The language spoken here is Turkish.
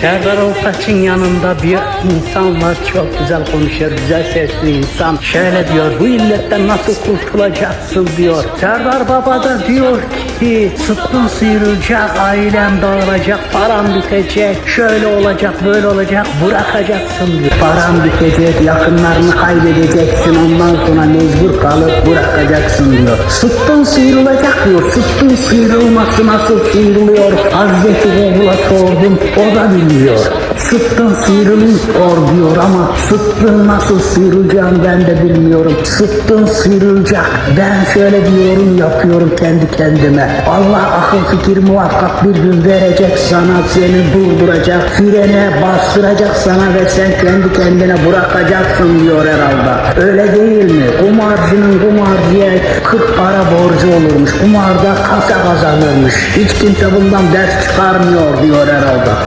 Serdar Ortaç'ın yanında bir insan var çok güzel konuşuyor, güzel sesli insan. Şöyle diyor, bu illetten nasıl kurtulacaksın diyor. Serdar Baba da diyor ki, sıtkın sıyrılacak, ailem dağılacak, param bitecek, şöyle olacak, böyle olacak, bırakacaksın diyor. Param bitecek, yakınlarını kaybedeceksin, ondan sonra mecbur kalıp bırakacaksın diyor. Sıtkın sıyrılacak diyor, sıtkın sıyrılması nasıl sıyrılıyor? Hazreti Oğul'a sordum, o da bilmiyor. Sıtkın sıyrılıyor diyor ama sıtkın nasıl sıyrılacağını ben de bilmiyorum. Sıtkın sıyrılacak. Ben şöyle bir yorum yapıyorum kendi kendime. Allah akıl fikir muhakkak bir gün verecek sana, seni durduracak, frene bastıracak sana ve sen kendi kendine bırakacaksın diyor herhalde. Öyle değil mi? Kumarcının kumarcıya 40 para borcu olurmuş. Kumarda kasa kazanırmış. Hiç kimse bundan ders çıkarmıyor diyor herhalde.